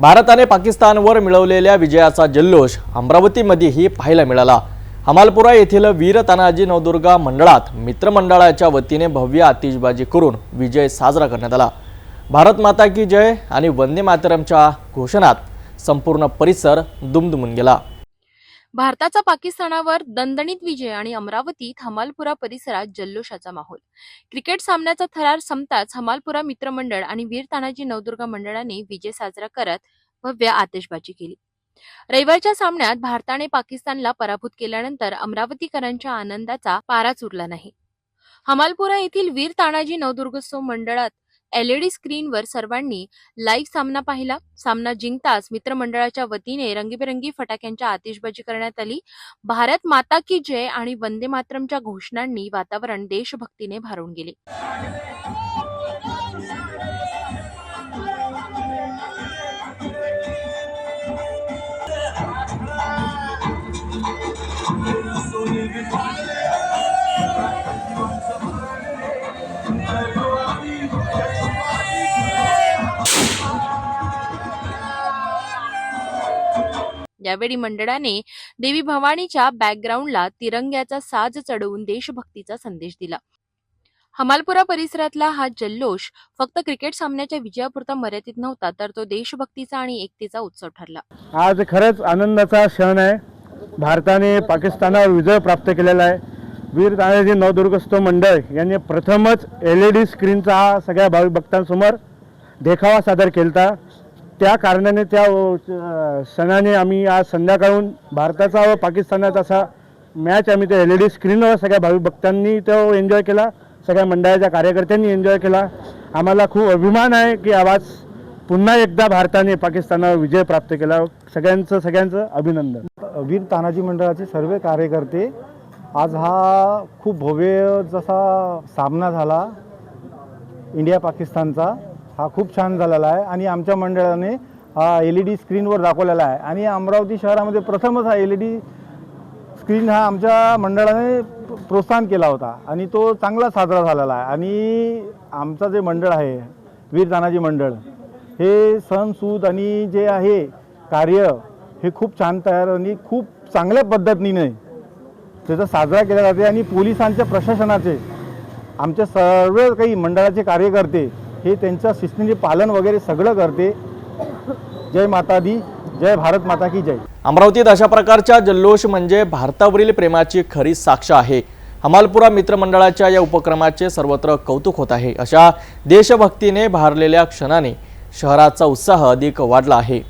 भारताने पाकिस्तानवर मिळवलेल्या विजयाचा जल्लोष अमरावतीमध्येही पाहायला मिळाला. हमालपुरा येथील वीर तानाजी नवदुर्गा मंडळात मित्रमंडळाच्या वतीने भव्य आतिषबाजी करून विजय साजरा करण्यात आला. भारत माता की जय आणि वंदे मातरमच्या घोषणात संपूर्ण परिसर दुमदुमून गेला. भारताचा पाकिस्तानावर दणदणीत विजय आणि अमरावतीत हमालपुरा परिसरात जल्लोषाचा माहोल. क्रिकेट सामन्याचा थरार संपताच हमालपुरा मित्रमंडळ आणि वीर तानाजी नवदुर्गा मंडळाने विजय साजरा करत भव्य आतिषबाजी केली. रविवारच्या सामन्यात भारताने पाकिस्तानला पराभूत केल्यानंतर अमरावतीकरांच्या आनंदाचा पाराच उरला नाही. हमालपुरा येथील वीर तानाजी नवदुर्गोत्सव मंडळात एलईडी स्क्रीनवर सर्वांनी लाईव्ह सामना पाहिला. सामना जिंकताच मित्रमंडळाच्या वतीने रंगीबेरंगी फटाक्यांच्या आतिषबाजी करण्यात आली. भारत माता की जय आणि वंदे मातरमच्या घोषणांनी वातावरण देशभक्तीने भारून गेले. यावेळी मंडळाने देवी भवानीच्या बॅकग्राऊंडला तिरंग्याचा साज चढवून देशभक्तीचा संदेश दिला. हमालपुरा परिसरातला हा जल्लोष फक्त क्रिकेट सामन्याच्या विजयापुरता मर्यादित नव्हता तर तो देशभक्तीचा आणि एकतेचा उत्सव ठरला. आज खरंच आनंदाचा क्षण आहे. भारताने पाकिस्तानावर विजय प्राप्त केलेला आहे. वीर तानाजी नवदुर्गस्थ मंडळ यांनी प्रथमच एल ई डी स्क्रीनचा हा सगळ्या भाविक भक्तांसमोर देखावा सादर केला त्या कारणाने त्या सणाने आम्ही आज संध्याकाळून भारताचा व पाकिस्तानाचा असा मॅच आम्ही त्या एल ई डी स्क्रीनवर सगळ्या भाविक भक्तांनी तो एन्जॉय केला. सगळ्या मंडळाच्या कार्यकर्त्यांनी एन्जॉय केला. आम्हाला खूप अभिमान आहे की आवाज पुन्हा एकदा भारताने पाकिस्तानावर विजय प्राप्त केला. सगळ्यांचं सगळ्यांचं अभिनंदन. वीर तानाजी मंडळाचे सर्व कार्यकर्ते आज हा खूप भव्य जसा सामना झाला इंडिया पाकिस्तानचा हा खूप छान झालेला आहे आणि आमच्या मंडळाने हा एल ई डी स्क्रीनवर दाखवलेला आहे. आणि अमरावती शहरामध्ये प्रथमच हा एल ई डी स्क्रीन हा आमच्या मंडळाने प्रोत्साहन केला होता आणि तो चांगला साजरा झालेला आहे. आणि आमचं जे मंडळ आहे वीर तानाजी मंडळ हे सण सूद आणि जे आहे कार्य हे खूप छान तयार आणि खूप चांगल्या पद्धतीने त्याचा साजरा केला जाते आणि पोलिसांच्या प्रशासनाचे आमच्या सर्व काही मंडळाचे कार्यकर्ते हे त्यांच्या शिस्तीने पालन वगैरे सगळं करते. जय माता दी जय भारत माता की जय. अमरावतीत अशा प्रकारच्या जल्लोष म्हणजे भारतावरील प्रेमाची खरी साक्ष आहे. हमालपुरा मित्रमंडळाच्या या उपक्रमाचे सर्वत्र कौतुक होत आहे. अशा देशभक्तीने भारलेल्या क्षणाने शहराचा उत्साह अधिक वाढला आहे.